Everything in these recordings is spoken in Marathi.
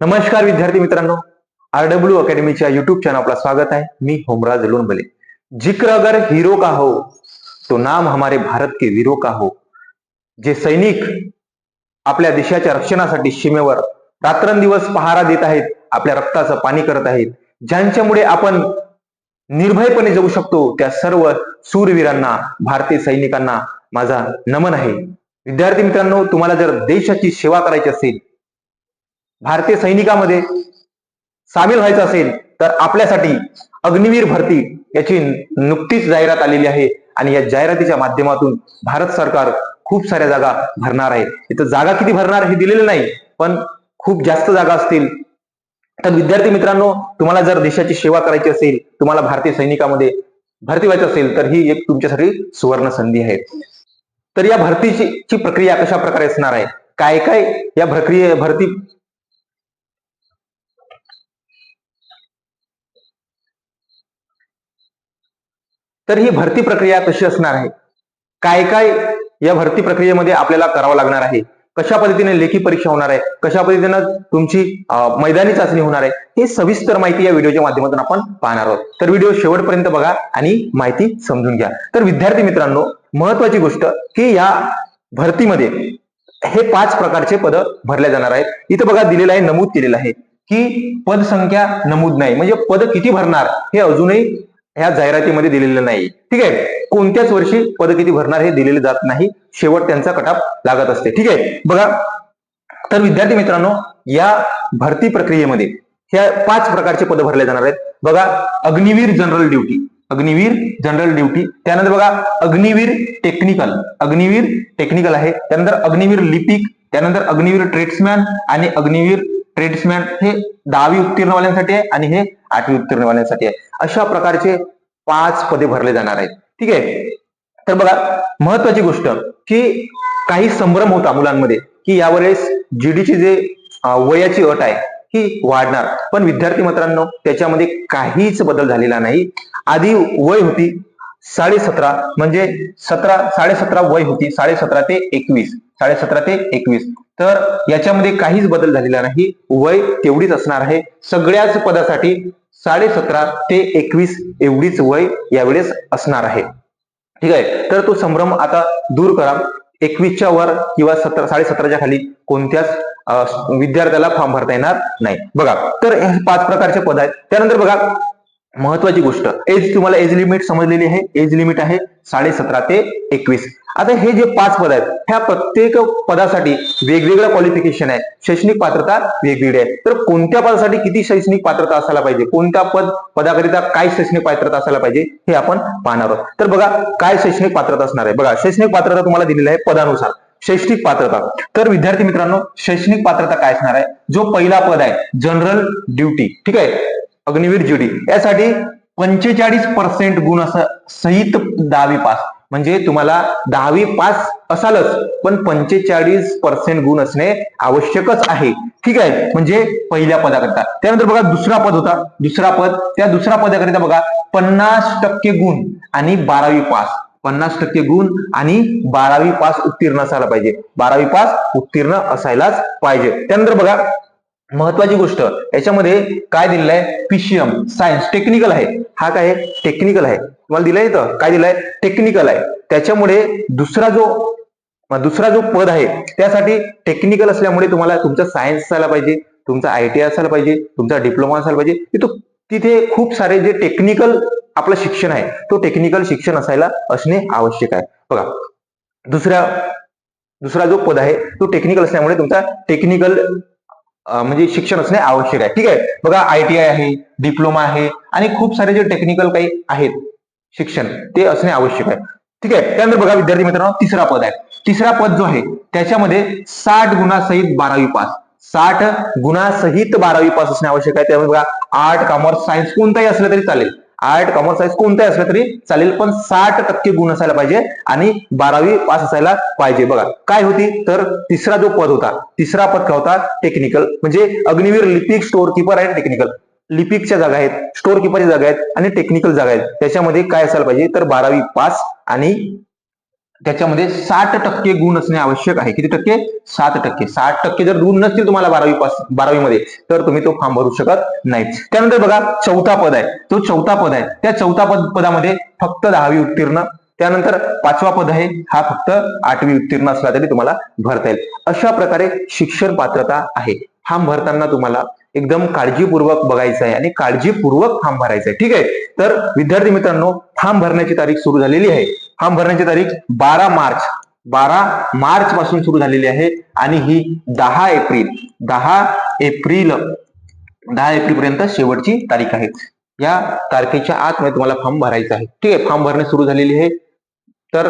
नमस्कार विद्यार्थी मित्रांनो. आर डब्ल्यू अकॅडमीच्या युट्यूब चॅनल आपला स्वागत आहे. मी होमराज लोणबले. जिक्र अगर हीरो का हो तो नाम हमारे भारत के वीरों का हो. जे सैनिक आपल्या देशाच्या रक्षणासाठी सीमेवर रात्रंदिवस पहारा देत आहेत आपल्या रक्ताचं पाणी करत आहेत ज्यांच्यामुळे आपण निर्भयपणे जगू शकतो त्या सर्व सूरवीरांना भारतीय सैनिकांना माझा नमन आहे. विद्यार्थी मित्रांनो तुम्हाला जर देशाची सेवा करायची असेल भारतीय सैनिकामध्ये सामील व्हायचं असेल तर आपल्यासाठी अग्निवीर भरती याची नुकतीच जाहिरात आलेली आहे. आणि या जाहिरातीच्या माध्यमातून भारत सरकार खूप साऱ्या जागा भरणार आहे. इथं जागा किती भरणार हे दिलेलं नाही पण खूप जास्त जागा असतील. तर विद्यार्थी मित्रांनो तुम्हाला जर देशाची सेवा करायची असेल तुम्हाला भारतीय सैनिकामध्ये भरती व्हायचं असेल तर ही एक तुमच्यासाठी सुवर्ण संधी आहे. तर या भरतीची ची प्रक्रिया कशा प्रकारे असणार आहे? काय काय या प्रक्रिये भरती तर ही भरती प्रक्रिया कशी असणार आहे? काय काय या भरती प्रक्रियेमध्ये आपल्याला करावं लागणार आहे? कशा पद्धतीने लेखी परीक्षा होणार आहे? कशा पद्धतीनं तुमची मैदानी चाचणी होणार आहे? हे सविस्तर माहिती या व्हिडिओच्या माध्यमातून आपण पाहणार आहोत. तर व्हिडिओ शेवटपर्यंत बघा आणि माहिती समजून घ्या. तर विद्यार्थी मित्रांनो महत्वाची गोष्ट की या भरतीमध्ये हे पाच प्रकारचे पद भरल्या जाणार आहेत. इथं बघा दिलेलं आहे नमूद केलेलं आहे की पदसंख्या नमूद नाही. म्हणजे पद किती भरणार हे अजूनही ह्या जाहिरातीमध्ये दिलेलं नाही. ठीक आहे? कोणत्याच वर्षी पद किती भरणार हे दिलेले जात नाही. शेवट त्यांचा कटाप लागत असते. ठीक आहे? बघा. तर विद्यार्थी मित्रांनो या भरती प्रक्रियेमध्ये ह्या पाच प्रकारचे पद भरले जाणार आहेत. बघा Agniveer general duty. Agniveer general duty. त्यानंतर बघा अग्निवीर टेक्निकल. अग्निवीर टेक्निकल आहे. त्यानंतर अग्निवीर लिपिक. त्यानंतर अग्निवीर ट्रेड्समॅन आणि अग्निवीर ट्रेड्समॅन हे दहावी उत्तीर्णवाल्यांसाठी आहे आणि हे आठवी उत्तीर्णवाल्यांसाठी आहे. अशा प्रकारचे पाच पदे भरले जाणार आहेत. ठीक आहे? तर बघा महत्वाची गोष्ट की काही संभ्रम होता मुलांमध्ये की यावेळेस जीडीची जे वयाची अट आहे ही वाढणार. पण विद्यार्थी मित्रांनो त्याच्यामध्ये काहीच बदल झालेला नाही. आधी वय होती साडे सतरा म्हणजे सतरा साडेसतरा वय होती साडेसतरा ते एकवीस. साडेसतरा ते एकवीस. तर याच्यामध्ये काहीच बदल झालेला नाही. वय तेवढीच असणार आहे. सगळ्याच पदासाठी साडेसतरा ते एकवीस एवढीच वय यावेळेस असणार आहे. ठीक आहे? तर तो संभ्रम आता दूर करा. एकवीसच्या वर किंवा सतरा साडेसतराच्या खाली कोणत्याच विद्यार्थ्याला फॉर्म भरता येणार नाही. बघा तर हे पाच प्रकारचे पद आहेत. त्यानंतर बघा महत्वाची गोष्ट. एज तुम्हाला एज लिमिट समजलेली आहे. एज लिमिट आहे साडे सतरा ते एकवीस. आता हे जे पाच पद आहेत ह्या प्रत्येक पदासाठी वेगवेगळं क्वालिफिकेशन आहे शैक्षणिक पात्रता वेगवेगळी आहे. तर कोणत्या पदासाठी किती शैक्षणिक पात्रता असायला पाहिजे? कोणत्या पद पदाकरिता काय शैक्षणिक पात्रता असायला पाहिजे? हे आपण पाहणार आहोत. तर बघा काय शैक्षणिक पात्रता असणार आहे? बघा शैक्षणिक पात्रता तुम्हाला दिलेली आहे पदानुसार. शैक्षणिक पात्रता. तर विद्यार्थी मित्रांनो शैक्षणिक पात्रता काय असणार आहे? जो पहिला पद आहे जनरल ड्युटी ठीक आहे? अग्निवीर जीडी यासाठी पंचेचाळीस पर्सेंट गुण असं सहित दहावी पास. म्हणजे तुम्हाला दहावी पास असालच पण पंचेचाळीस पर्सेंट गुण असणे आवश्यकच आहे. ठीक आहे? म्हणजे पहिल्या पदाकरिता. त्यानंतर बघा दुसरा पद होता. दुसरा पद. त्या दुसऱ्या पदाकरिता बघा पन्नास टक्के गुण आणि बारावी पास. पन्नास टक्के गुण आणि बारावी पास उत्तीर्ण असायला पाहिजे. बारावी पास उत्तीर्ण असायलाच पाहिजे. त्यानंतर बघा महत्वाची गोष्ट. याच्यामध्ये काय दिलेलं आहे? पीसीएम सायन्स टेक्निकल आहे. हा काय आहे? टेक्निकल आहे. तुम्हाला दिलंय इथं? काय दिलंय? टेक्निकल आहे. त्याच्यामुळे दुसरा जो दुसरा जो पद आहे त्यासाठी टेक्निकल असल्यामुळे तुम्हाला तुमचा सायन्स असायला पाहिजे तुमचा आय टी असायला पाहिजे तुमचा डिप्लोमा असायला पाहिजे. तिथं तिथे खूप सारे जे टेक्निकल आपलं शिक्षण आहे तो टेक्निकल शिक्षण असायला असणे आवश्यक आहे. बघा दुसऱ्या दुसरा जो पद आहे तो टेक्निकल असल्यामुळे तुमचा टेक्निकल म्हणजे शिक्षण असणे आवश्यक आहे. ठीक आहे? बघा आय टी आय आहे डिप्लोमा आहे आणि खूप सारे जे टेक्निकल काही आहेत शिक्षण ते असणे आवश्यक आहे. ठीक आहे? त्यानंतर बघा विद्यार्थी मित्रांनो तिसरा पद आहे. तिसरा पद जो आहे त्याच्यामध्ये साठ गुणासहित बारावी पास. साठ गुणासहित बारावी पास असणे आवश्यक आहे. त्यामुळे बघा आर्ट कॉमर्स सायन्स कोणताही असलं तरी चालेल. आर्ट कॉमर्स सायन्स कोणताही असलं तरी चालेल पण साठ टक्के गुण असायला पाहिजे आणि बारावी पास असायला पाहिजे. बघा काय होती? तर तिसरा जो पद होता तिसरा पद काय होता? टेक्निकल म्हणजे अग्निवीर लिपिक स्टोअर किपर आहे टेक्निकल लिपिकच्या जागा आहेत स्टोअर किपरच्या जागा आहेत आणि टेक्निकल जागा आहेत. त्याच्यामध्ये काय असायला पाहिजे? तर बारावी पास आणि त्याच्यामध्ये साठ टक्के गुण असणे आवश्यक आहे. किती टक्के? सात टक्के. साठ टक्के जर गुण नसतील तुम्हाला बारावी पास बारावीमध्ये तर तुम्ही तो फॉर्म भरू शकत नाही. त्यानंतर बघा चौथा पद आहे. तो चौथा पद आहे. त्या चौथा पद पदामध्ये फक्त दहावी उत्तीर्ण त्यानंतर पाचवा पद आहे. हा फक्त आठवी उत्तीर्ण असला तरी तुम्हाला भरता येईल. अशा प्रकारे शिक्षण पात्रता आहे. फॉर्म भरताना तुम्हाला एकदम काळजीपूर्वक बघायचं आहे आणि काळजीपूर्वक फॉर्म भरायचा आहे. ठीक आहे? तर विद्यार्थी मित्रांनो फॉर्म भरण्याची तारीख सुरू झालेली आहे. फॉर्म भरण्याची तारीख बारा मार्च. बारा मार्च पासून सुरू झालेली आहे आणि ही दहा एप्रिल दहा एप्रिल दहा एप्रिल पर्यंत शेवटची तारीख आहे. या तारखेच्या आतमध्ये तुम्हाला फॉर्म भरायचा आहे. ठीक आहे फॉर्म भरणे सुरू झालेली आहे. तर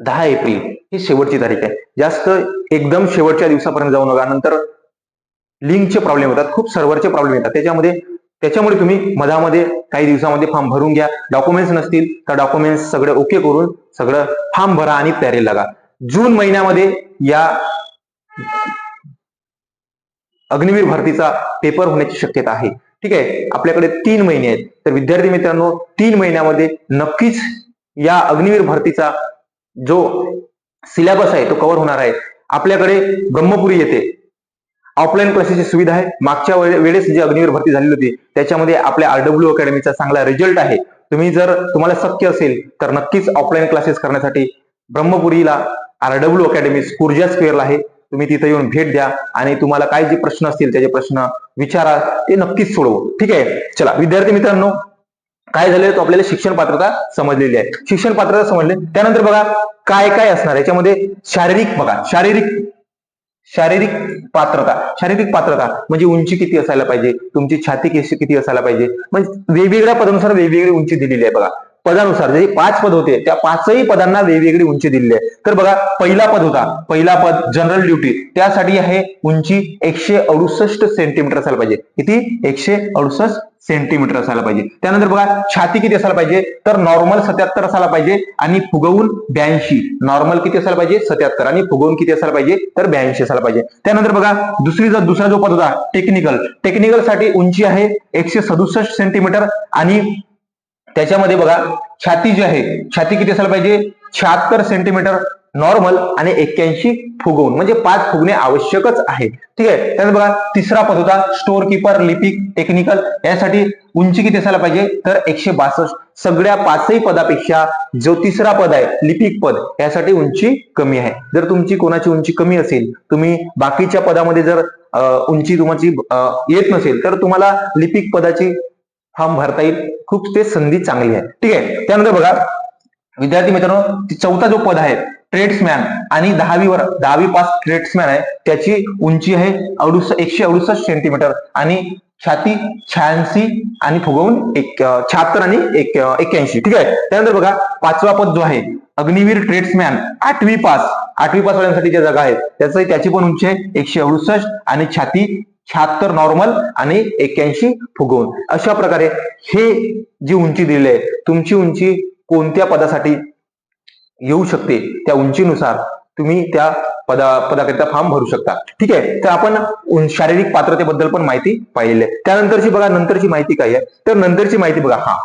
दहा एप्रिल ही शेवटची तारीख आहे. जास्त एकदम शेवटच्या दिवसापर्यंत जाऊ नका. नंतर लिंकचे प्रॉब्लेम येतात खूप सर्व्हरचे प्रॉब्लेम येतात. त्याच्यामध्ये त्याच्यामुळे तुम्ही मधामध्ये काही दिवसामध्ये फॉर्म भरून घ्या. डॉक्युमेंट्स नसतील तर डॉक्युमेंट्स सगळे ओके करून सगळं फॉर्म भरा आणि तयारी लागा. जून महिन्यामध्ये या अग्निवीर भरतीचा पेपर होण्याची शक्यता आहे. ठीक आहे? आपल्याकडे तीन महिने आहेत. तर विद्यार्थी मित्रांनो तीन महिन्यामध्ये नक्कीच या अग्निवीर भरतीचा जो सिलेबस आहे तो कव्हर होणार आहे. आपल्याकडे ब्रह्मपुरी येथे ऑफलाईन क्लासेसची सुविधा आहे. मागच्या वेळेस जी अग्निवीर भरती झालेली होती त्याच्यामध्ये आपल्या आरडब्ल्यू अकॅडमीचा चांगला रिझल्ट आहे. तुम्ही जर तुम्हाला शक्य असेल तर नक्कीच ऑफलाईन क्लासेस करण्यासाठी ब्रह्मपुरीला आरडब्ल्यू अकॅडमी कुर्जा स्क्वेअरला आहे. तुम्ही तिथे येऊन भेट द्या आणि तुम्हाला काय जे प्रश्न असतील त्याचे प्रश्न विचारा ते नक्कीच सोडवू. ठीक आहे? चला विद्यार्थी मित्रांनो काय झालेलं तो आपल्याला शिक्षण पात्रता समजलेली आहे. शिक्षण पात्रता समजले. त्यानंतर बघा काय काय असणार? याच्यामध्ये शारीरिक बघा. शारीरिक शारीरिक पात्रता शारीरिक पात्रता म्हणजे उंची किती असायला पाहिजे? तुमची छाती किती किती असायला पाहिजे? म्हणजे वेगवेगळ्या पदानुसार वेगवेगळी उंची दिलेली आहे बघा. पदानुसार जे पाच पद होते त्या पाचही पदांना वेगवेगळी उंची दिलेली आहे. तर बघा पहिला पद होता. पहिला पद जनरल ड्युटी त्यासाठी आहे उंची एकशे अडुसष्ट सेंटीमीटर असायला पाहिजे. किती? एकशे अडुसष्ट सेंटीमीटर असायला पाहिजे. त्यानंतर बघा छाती किती असायला पाहिजे? तर नॉर्मल सत्याहत्तर असायला पाहिजे आणि फुगवून ब्याऐंशी. नॉर्मल किती असायला पाहिजे? सत्याहत्तर. आणि फुगवून किती असायला पाहिजे? तर ब्याऐंशी असायला पाहिजे. त्यानंतर बघा दुसरी जो दुसरा जो पद होता टेक्निकल टेक्निकलसाठी उंची आहे एकशे सदुसष्ट सेंटीमीटर आणि त्याच्यामध्ये बघा छाती जी आहे छाती किती असायला पाहिजे? शहात्तर सेंटीमीटर नॉर्मल आणि एक्क्याऐंशी फुगवून म्हणजे पाच फुगणे आवश्यकच आहे. ठीक आहे? त्यानंतर बघा तिसरा पद होता स्टोअर किपर लिपिक टेक्निकल यासाठी उंची किती असायला पाहिजे? तर एकशे बासष्ट. सगळ्या पाचही पदापेक्षा जो तिसरा पद आहे लिपिक पद यासाठी उंची कमी आहे. जर तुमची कोणाची उंची कमी असेल तुम्ही बाकीच्या पदामध्ये जर उंची तुमची येत नसेल तर तुम्हाला लिपिक पदाची फॉर्म भरता येईल. खूप ते संधी चांगली आहे. ठीक आहे. त्यानंतर बघा विद्यार्थी मित्रांनो चौथा जो पद आहे ट्रेड्समॅन आणि दहावीवर दहावी पास ट्रेड्समॅन आहे त्याची उंची आहे अडुस एकशे अडुसष्ट सेंटीमीटर आणि छाती शहाऐंशी आणि फुगवून एक शहात्तर आणि एक एक्क्याऐंशी. ठीक आहे. त्यानंतर बघा पाचवा पद जो आहे अग्निवीर ट्रेड्समॅन आठवी पास. आठवी पास वाल्यांसाठी ज्या जागा आहेत त्याचं त्याची पण उंची आहे एकशे अडुसष्ट आणि छाती शहात्तर नॉर्मल आणि एक्क्याऐंशी फुगवून. अशा प्रकारे हे जी उंची दिलेली आहे तुमची उंची कोणत्या पदासाठी येऊ शकते? त्या उंचीनुसार तुम्ही त्या पदा पदाकरिता फॉर्म भरू शकता. ठीक आहे? तर आपण शारीरिक पात्रतेबद्दल पण माहिती पाहिली आहे. त्यानंतरची बघा नंतरची माहिती काय आहे? तर नंतरची माहिती बघा हा.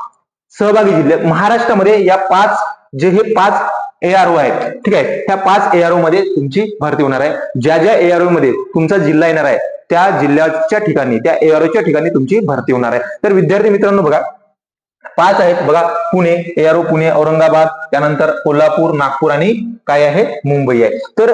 सहभागी जिल्हे. महाराष्ट्रामध्ये या पाच जे हे पाच एआरओ आहेत ठीक आहे? त्या पाच एआरओ मध्ये तुमची भरती होणार आहे. ज्या ज्या एआरओ मध्ये तुमचा जिल्हा येणार आहे त्या जिल्ह्याच्या ठिकाणी त्या एआरओच्या ठिकाणी तुमची भरती होणार आहे. तर विद्यार्थी मित्रांनो बघा पाच आहेत. बघा पुणे एआरओ पुणे औरंगाबाद त्यानंतर कोल्हापूर नागपूर आणि काय आहे? मुंबई आहे. तर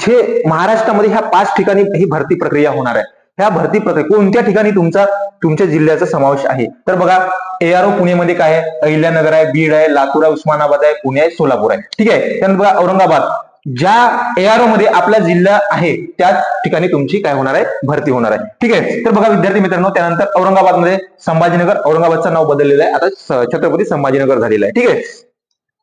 जे महाराष्ट्रामध्ये ह्या पाच ठिकाणी ही भरती प्रक्रिया होणार आहे. ह्या भरती प्रक्रिया कोणत्या ठिकाणी तुमचा तुमच्या जिल्ह्याचा समावेश आहे? तर बघा एआरओ पुणेमध्ये काय आहे? अहिल्यानगर आहे बीड आहे लातूर आहे उस्मानाबाद आहे पुणे आहे सोलापूर आहे. ठीक आहे? त्यानंतर बघा औरंगाबाद. ज्या एआरओ मध्ये आपला जिल्हा आहे त्याच ठिकाणी तुमची काय होणार आहे? भरती होणार आहे. ठीक आहे? तर बघा विद्यार्थी मित्रांनो त्यानंतर औरंगाबादमध्ये संभाजीनगर औरंगाबादचं नाव बदललेलं आहे. आता छत्रपती संभाजीनगर झालेलं आहे. ठीक आहे?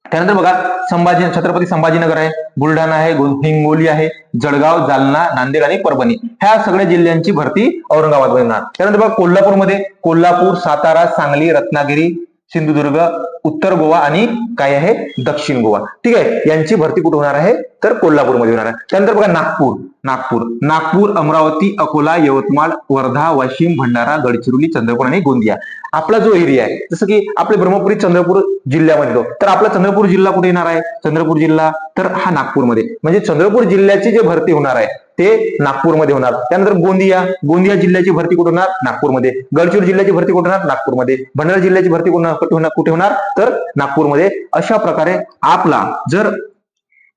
त्यानंतर बघा संभाजी छत्रपती संभाजीनगर आहे बुलढाणा आहे हिंगोली आहे जळगाव जालना नांदेड आणि परभणी. ह्या सगळ्या जिल्ह्यांची भरती औरंगाबाद होणार. त्यानंतर बघा कोल्हापूरमध्ये कोल्हापूर सातारा सांगली रत्नागिरी सिंधुदुर्ग उत्तर गोवा आणि काय आहे? दक्षिण गोवा. ठीक आहे? यांची भरती कुठे होणार आहे? तर कोल्हापूरमध्ये होणार आहे. त्यानंतर बघा नागपूर. नागपूर. नागपूर अमरावती अकोला यवतमाळ वर्धा वाशिम भंडारा गडचिरोली चंद्रपूर आणि गोंदिया. आपला जो एरिया आहे जसं की आपले ब्रह्मपुरी चंद्रपूर जिल्ह्यामध्ये येतो तर आपला चंद्रपूर जिल्हा कुठे येणार आहे? चंद्रपूर जिल्हा. तर हा नागपूरमध्ये. म्हणजे चंद्रपूर जिल्ह्याची जे भरती होणार आहे ते नागपूरमध्ये होणार. त्यानंतर गोंदिया गोंदिया जिल्ह्याची भरती कुठे होणार? नागपूरमध्ये. गडचिरोली जिल्ह्याची भरती कुठे होणार? नागपूरमध्ये. भंडारा जिल्ह्याची भरती कुठे कुठे होणार- कुठे होणार? तर नागपूरमध्ये. अशा प्रकारे आपला जर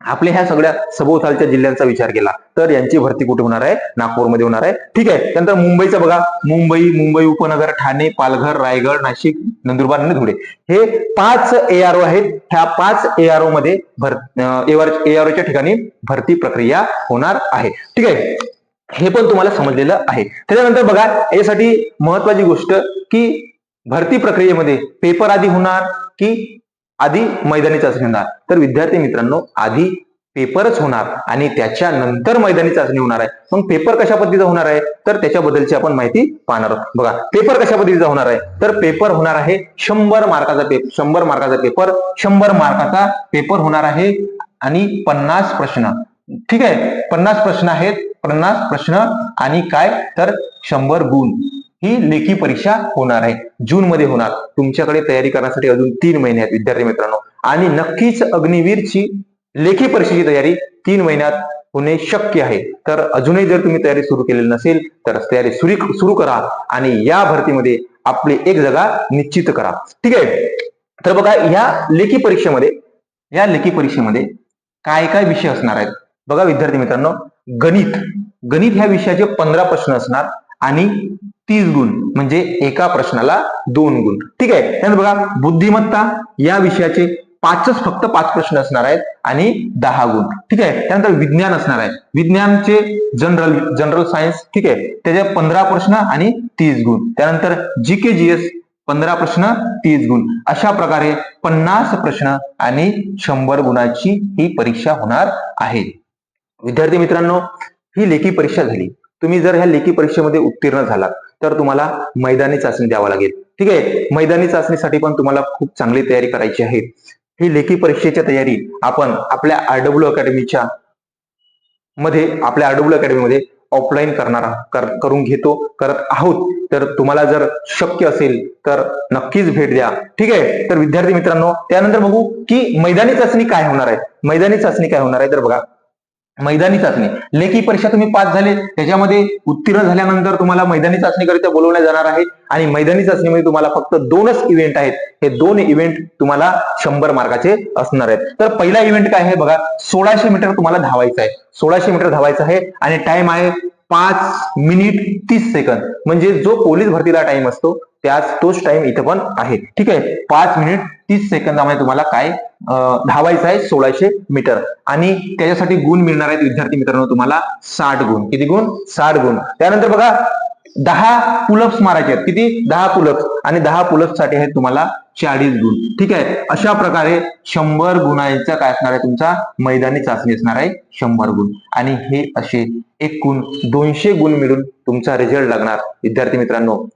आपल्या ह्या सगळ्या सभोवतालच्या जिल्ह्यांचा विचार केला तर यांची भरती कुठे होणार आहे? नागपूरमध्ये होणार आहे. ठीक आहे त्यानंतर मुंबईचं बघा. मुंबई मुंबई उपनगर ठाणे पालघर रायगड नाशिक नंदुरबार आणि धुळे. हे पाच एआरओ आहेत. ह्या पाच एआरओ मध्ये भर एआरओच्या ठिकाणी भरती प्रक्रिया होणार आहे. ठीक आहे हे पण तुम्हाला समजलेलं आहे. त्याच्यानंतर बघा यासाठी महत्वाची गोष्ट की भरती प्रक्रियेमध्ये पेपर आधी होणार की आधी मैदानी चाचणी होणार तर विद्यार्थी मित्रांनो आधी पेपरच होणार आणि त्याच्यानंतर मैदानी चाचणी होणार आहे. मग पेपर कशा पद्धतीचा होणार आहे? तर त्याच्याबद्दलची आपण माहिती पाहणार आहोत. बघा पेपर कशा पद्धतीचा होणार आहे? तर पेपर होणार आहे शंभर मार्काचा पेपर शंभर मार्काचा पेपर शंभर मार्काचा पेपर होणार आहे आणि पन्नास प्रश्न. ठीक आहे? पन्नास प्रश्न आहेत पन्नास प्रश्न आणि काय? तर शंभर गुण. ही लेखी परीक्षा होणार आहे. जून मध्ये होणार. तुमच्याकडे तयारी करण्यासाठी अजून तीन महिने आहेत विद्यार्थी मित्रांनो. आणि नक्कीच अग्निवीरची लेखी परीक्षेची तयारी तीन महिन्यात होणे शक्य आहे. तर अजूनही जर तुम्ही तयारी सुरू केलेली नसेल तर तयारी सुरू सुरू करा आणि या भरतीमध्ये आपली एक जागा निश्चित करा. ठीक आहे? तर बघा या लेखी परीक्षेमध्ये या लेखी परीक्षेमध्ये काय काय विषय असणार आहेत? बघा विद्यार्थी मित्रांनो गणित. गणित ह्या विषयाचे पंधरा प्रश्न असणार. आणि तीस गुण म्हणजे एका प्रश्नाला दोन गुण. ठीक आहे? त्यानंतर बघा बुद्धिमत्ता या विषयाचे पाचच फक्त पाच प्रश्न असणार आहेत आणि दहा गुण. ठीक आहे? त्यानंतर विज्ञान असणार आहे. विज्ञानचे जनरल जनरल सायन्स ठीक आहे? त्याचे पंधरा प्रश्न आणि तीस गुण. त्यानंतर जी के जी एस पंधरा प्रश्न तीस गुण. अशा प्रकारे पन्नास प्रश्न आणि शंभर गुणाची ही परीक्षा होणार आहे. विद्यार्थी मित्रांनो ही लेखी परीक्षा झाली. तुम्ही जर ह्या लेखी परीक्षेमध्ये उत्तीर्ण झालात तर तुम्हाला मैदानी चाचणी द्यावा लागेल. ठीक आहे? मैदानी चाचणीसाठी पण तुम्हाला खूप चांगली तयारी करायची आहे. ही लेखी परीक्षेच्या तयारी आपण आपल्या आरडब्ल्यू अकॅडमीच्या मध्ये आपल्या आरडब्ल्यू अकॅडमीमध्ये ऑफलाईन करणार कर, करून घेतो करत आहोत. तर तुम्हाला जर शक्य असेल तर नक्कीच भेट द्या. ठीक आहे? तर विद्यार्थी मित्रांनो त्यानंतर बघू की मैदानी चाचणी काय होणार आहे? मैदानी चाचणी काय होणार आहे? तर बघा मैदानी चाचणी. लेखी परीक्षा तुम्ही पास झाले त्याच्यामध्ये उत्तीर्ण झाल्यानंतर तुम्हाला मैदानी चाचणीकरिता बोलवण्यात जाणार आहे आणि मैदानी चाचणीमध्ये तुम्हाला फक्त दोनच इव्हेंट आहेत. हे दोन इव्हेंट तुम्हाला शंभर मार्काचे असणार आहेत. तर पहिला इव्हेंट काय आहे बघा सोळाशे मीटर तुम्हाला धावायचं आहे. सोळाशे मीटर धावायचं आहे आणि टाइम आहे पाच मिनिट तीस सेकंद. म्हणजे जो पोलीस भरतीला टाइम असतो त्याच तोच टाइम इथं पण आहे. ठीक आहे? पाच मिनिट तीस सेकंदामध्ये तुम्हाला काय धावायचं आहे? सोळाशे मीटर. आणि त्याच्यासाठी गुण मिळणार आहेत विद्यार्थी मित्रांनो तुम्हाला साठ गुण. किती गुण? साठ गुण. त्यानंतर बघा दहा पुलप्स मारायचे आहेत. किती? दहा पुलप्स आणि दहा पुलअप्ससाठी आहेत तुम्हाला चाळीस गुण. ठीक आहे? अशा प्रकारे शंभर गुणांचा काय असणार आहे तुमचा? मैदानी चाचणी असणार आहे शंभर गुण. आणि हे असे एकूण दोनशे गुण मिळून तुमचा रिझल्ट लागणार. विद्यार्थी मित्रांनो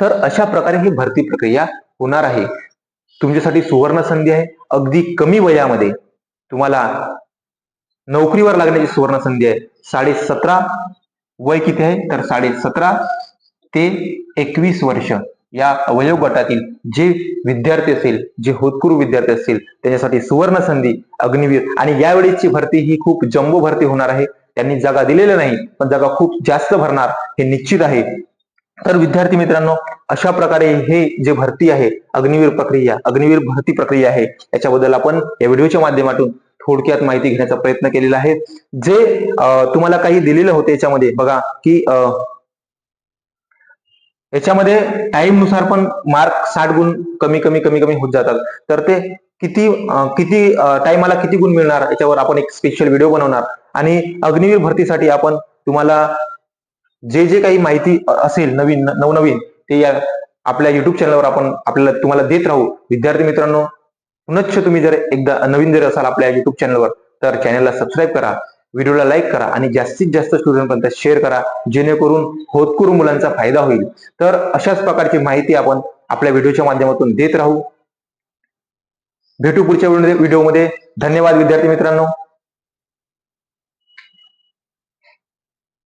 तर अशा प्रकारे ही भरती प्रक्रिया होणार आहे. तुमच्यासाठी सुवर्ण संधी आहे. अगदी कमी वयामध्ये तुम्हाला नोकरीवर लागण्याची सुवर्ण संधी आहे. साडे सतरा वय किती आहे? तर साडे सतरा ते एकवीस वर्ष या वयोगटातील जे विद्यार्थी असेल जे होतकरू विद्यार्थी असतील त्याच्यासाठी सुवर्ण संधी अग्निवीर आणि यावेळीची भरती ही खूप जम्बो भरती होणार आहे. त्यांनी जागा दिलेल्या नाही पण जागा खूप जास्त भरणार हे निश्चित आहे. तर विद्यार्थी मित्रांनो अशा प्रकारे हे जे भरती आहे अग्निवीर प्रक्रिया अग्निवीर भरती प्रक्रिया आहे याच्याबद्दल आपण या व्हिडिओच्या माध्यमातून थोडक्यात माहिती घेण्याचा प्रयत्न केलेला आहे. जे तुम्हाला काही दिलेलं होते याच्यामध्ये बघा की याच्यामध्ये टाइमनुसार पण मार्क साठ गुण कमी कमी कमी कमी होत जातात. तर ते किती अं, किती टाइमाला किती गुण मिळणार याच्यावर आपण एक स्पेशल व्हिडिओ बनवणार. आणि अग्निवीर भरतीसाठी आपण तुम्हाला जे जे काही माहिती असेल नवीन नवनवीन ते या आपल्या युट्यूब चॅनलवर आपण आपल्याला तुम्हाला देत राहू. विद्यार्थी मित्रांनो पुनश्च तुम्ही जर एकदा नवीन जर असाल आपल्या युट्यूब चॅनलवर तर चॅनलला सबस्क्राईब करा व्हिडिओला लाईक करा आणि जास्तीत जास्त स्टुडंटपर्यंत शेअर करा जेणेकरून होतकुरू मुलांचा फायदा होईल. तर अशाच प्रकारची माहिती आपण आपल्या व्हिडिओच्या माध्यमातून देत राहू. भेटू पुढच्या व्हिडिओमध्ये धन्यवाद विद्यार्थी मित्रांनो.